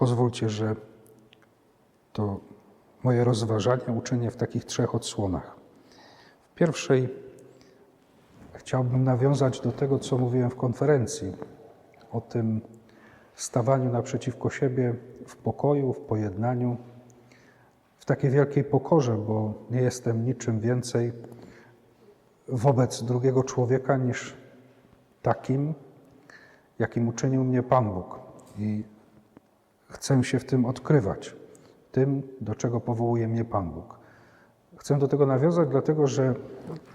Pozwólcie, że to moje rozważania uczynię w takich trzech odsłonach. W pierwszej chciałbym nawiązać do tego, co mówiłem w konferencji, o tym stawaniu naprzeciwko siebie w pokoju, w pojednaniu, w takiej wielkiej pokorze, bo nie jestem niczym więcej wobec drugiego człowieka niż takim, jakim uczynił mnie Pan Bóg. I chcę się w tym odkrywać, tym, do czego powołuje mnie Pan Bóg. Chcę do tego nawiązać, dlatego że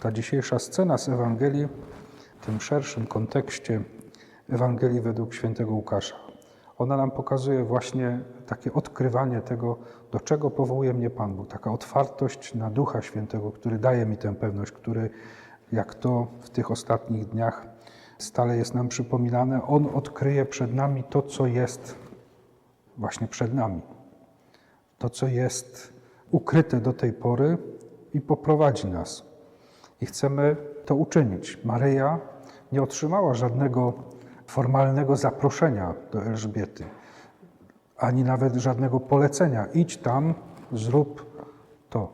ta dzisiejsza scena z Ewangelii, w tym szerszym kontekście Ewangelii według świętego Łukasza, ona nam pokazuje właśnie takie odkrywanie tego, do czego powołuje mnie Pan Bóg, taka otwartość na Ducha Świętego, który daje mi tę pewność, który, jak to w tych ostatnich dniach stale jest nam przypominane, On odkryje przed nami to, co jest właśnie przed nami. To, co jest ukryte do tej pory i poprowadzi nas. I chcemy to uczynić. Maryja nie otrzymała żadnego formalnego zaproszenia do Elżbiety, ani nawet żadnego polecenia. Idź tam, zrób to.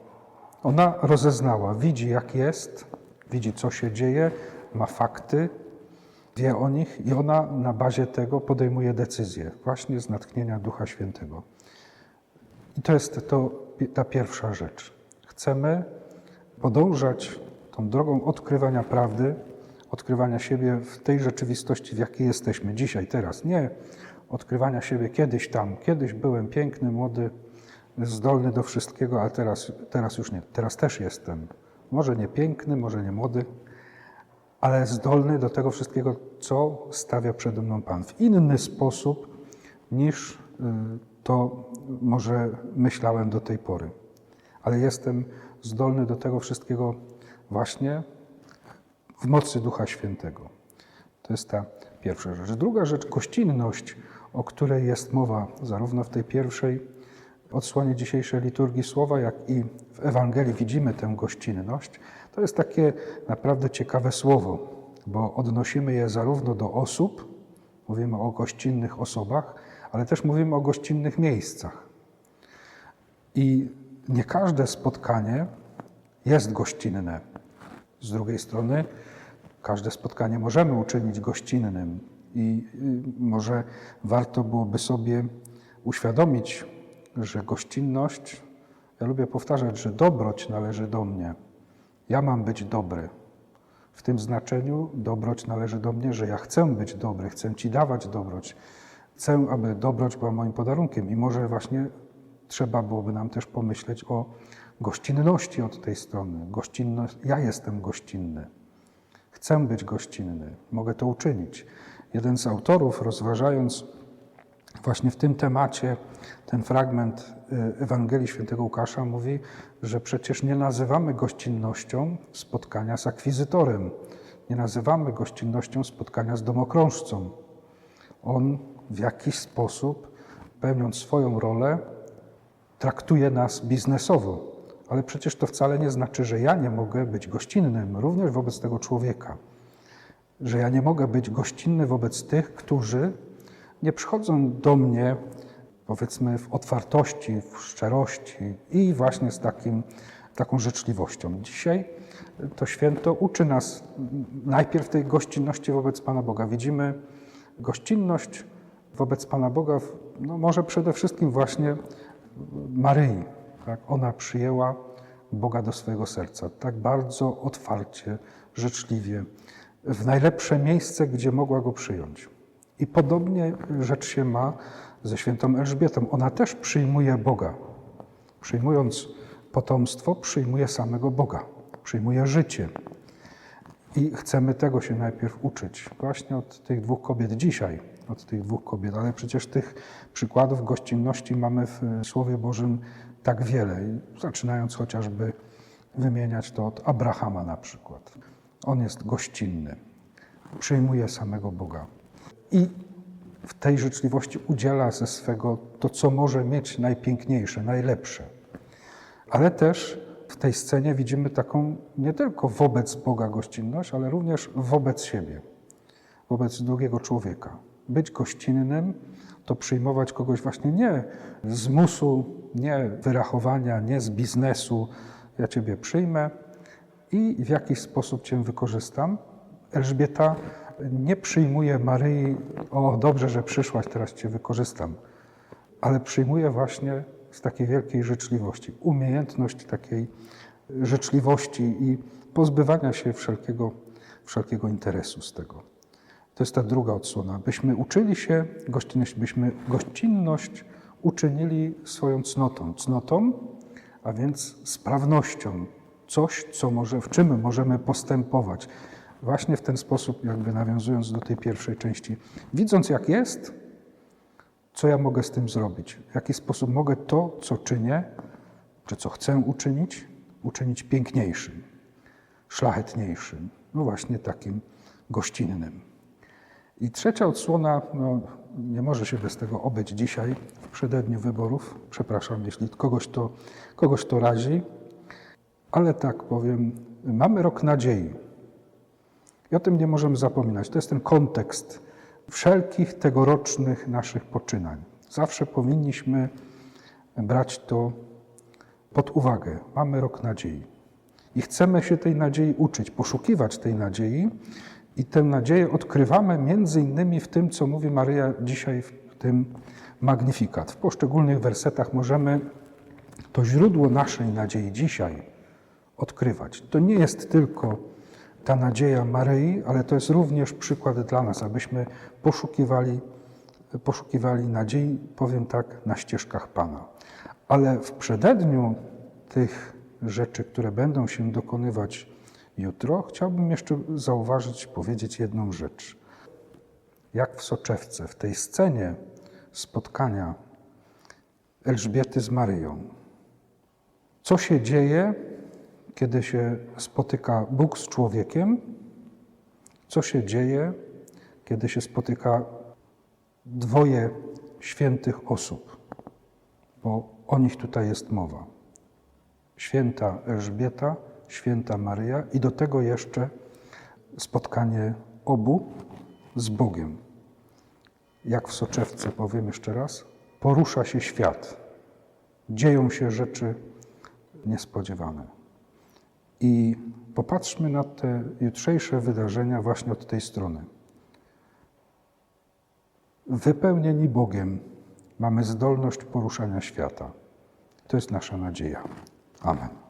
Ona rozeznała, widzi jak jest, widzi co się dzieje, ma fakty, wie o nich i ona na bazie tego podejmuje decyzję, właśnie z natchnienia Ducha Świętego. I to jest to, ta pierwsza rzecz. Chcemy podążać tą drogą odkrywania prawdy, odkrywania siebie w tej rzeczywistości, w jakiej jesteśmy dzisiaj, teraz. Nie odkrywania siebie kiedyś tam. Kiedyś byłem piękny, młody, zdolny do wszystkiego, a teraz, teraz już nie. Teraz też jestem. Może nie piękny, może nie młody, ale zdolny do tego wszystkiego, co stawia przede mną Pan. W inny sposób niż y, to może myślałem do tej pory. Ale jestem zdolny do tego wszystkiego właśnie w mocy Ducha Świętego. To jest ta pierwsza rzecz. Druga rzecz, gościnność, o której jest mowa zarówno w tej pierwszej odsłonie dzisiejszej liturgii słowa, jak i w Ewangelii widzimy tę gościnność. To jest takie naprawdę ciekawe słowo, bo odnosimy je zarówno do osób, mówimy o gościnnych osobach, ale też mówimy o gościnnych miejscach. I nie każde spotkanie jest gościnne. Z drugiej strony, każde spotkanie możemy uczynić gościnnym i y, może warto byłoby sobie uświadomić, że gościnność, ja lubię powtarzać, że dobroć należy do mnie. Ja mam być dobry. W tym znaczeniu dobroć należy do mnie, że ja chcę być dobry, chcę Ci dawać dobroć. Chcę, aby dobroć była moim podarunkiem i może właśnie trzeba byłoby nam też pomyśleć o gościnności od tej strony. Gościnność, ja jestem gościnny. Chcę być gościnny, mogę to uczynić. Jeden z autorów, rozważając właśnie w tym temacie ten fragment y, Ewangelii Świętego Łukasza, mówi, że przecież nie nazywamy gościnnością spotkania z akwizytorem, nie nazywamy gościnnością spotkania z domokrążcą. On w jakiś sposób, pełniąc swoją rolę, traktuje nas biznesowo, ale przecież to wcale nie znaczy, że ja nie mogę być gościnnym również wobec tego człowieka. Że ja nie mogę być gościnny wobec tych, którzy nie przychodzą do mnie, powiedzmy, w otwartości, w szczerości i właśnie z takim, taką życzliwością. Dzisiaj to święto uczy nas najpierw tej gościnności wobec Pana Boga. Widzimy gościnność wobec Pana Boga, no może przede wszystkim właśnie Maryi. Tak? Ona przyjęła Boga do swojego serca tak bardzo otwarcie, życzliwie, w najlepsze miejsce, gdzie mogła go przyjąć. I podobnie rzecz się ma ze świętą Elżbietą. Ona też przyjmuje Boga. Przyjmując potomstwo, przyjmuje samego Boga, przyjmuje życie. I chcemy tego się najpierw uczyć, właśnie od tych dwóch kobiet dzisiaj, od tych dwóch kobiet, ale przecież tych przykładów gościnności mamy w Słowie Bożym tak wiele, zaczynając chociażby wymieniać to od Abrahama na przykład. On jest gościnny, przyjmuje samego Boga i tej życzliwości udziela ze swego to, co może mieć najpiękniejsze, najlepsze. Ale też w tej scenie widzimy taką nie tylko wobec Boga gościnność, ale również wobec siebie, wobec drugiego człowieka. Być gościnnym to przyjmować kogoś właśnie nie z musu, nie wyrachowania, nie z biznesu. Ja Ciebie przyjmę i w jakiś sposób Cię wykorzystam. Elżbieta nie przyjmuje Maryi, o dobrze, że przyszłaś, teraz Cię wykorzystam, ale przyjmuje właśnie z takiej wielkiej życzliwości, umiejętność takiej życzliwości i pozbywania się wszelkiego, wszelkiego interesu z tego. To jest ta druga odsłona. Byśmy uczyli się gościnności, byśmy gościnność uczynili swoją cnotą. Cnotą, a więc sprawnością. Coś, co może, w czym możemy postępować. Właśnie w ten sposób, jakby nawiązując do tej pierwszej części. Widząc jak jest, co ja mogę z tym zrobić? W jaki sposób mogę to, co czynię, czy co chcę uczynić, uczynić piękniejszym, szlachetniejszym, no właśnie takim gościnnym. I trzecia odsłona, no, nie może się bez tego obyć dzisiaj, w przededniu wyborów. Przepraszam, jeśli kogoś to, kogoś to razi, ale tak powiem, mamy rok nadziei. I o tym nie możemy zapominać. To jest ten kontekst wszelkich tegorocznych naszych poczynań. Zawsze powinniśmy brać to pod uwagę. Mamy rok nadziei. I chcemy się tej nadziei uczyć, poszukiwać tej nadziei. I tę nadzieję odkrywamy między innymi w tym, co mówi Maryja dzisiaj w tym Magnifikat. W poszczególnych wersetach możemy to źródło naszej nadziei dzisiaj odkrywać. To nie jest tylko ta nadzieja Maryi, ale to jest również przykład dla nas, abyśmy poszukiwali, poszukiwali nadziei, powiem tak, na ścieżkach Pana. Ale w przededniu tych rzeczy, które będą się dokonywać jutro, chciałbym jeszcze zauważyć, powiedzieć jedną rzecz. Jak w soczewce, w tej scenie spotkania Elżbiety z Maryją. Co się dzieje, kiedy się spotyka Bóg z człowiekiem? Co się dzieje, kiedy się spotyka dwoje świętych osób? Bo o nich tutaj jest mowa. Święta Elżbieta, święta Maryja i do tego jeszcze spotkanie obu z Bogiem. Jak w soczewce, powiem jeszcze raz, porusza się świat. Dzieją się rzeczy niespodziewane. I popatrzmy na te jutrzejsze wydarzenia właśnie od tej strony. Wypełnieni Bogiem mamy zdolność poruszania świata. To jest nasza nadzieja. Amen.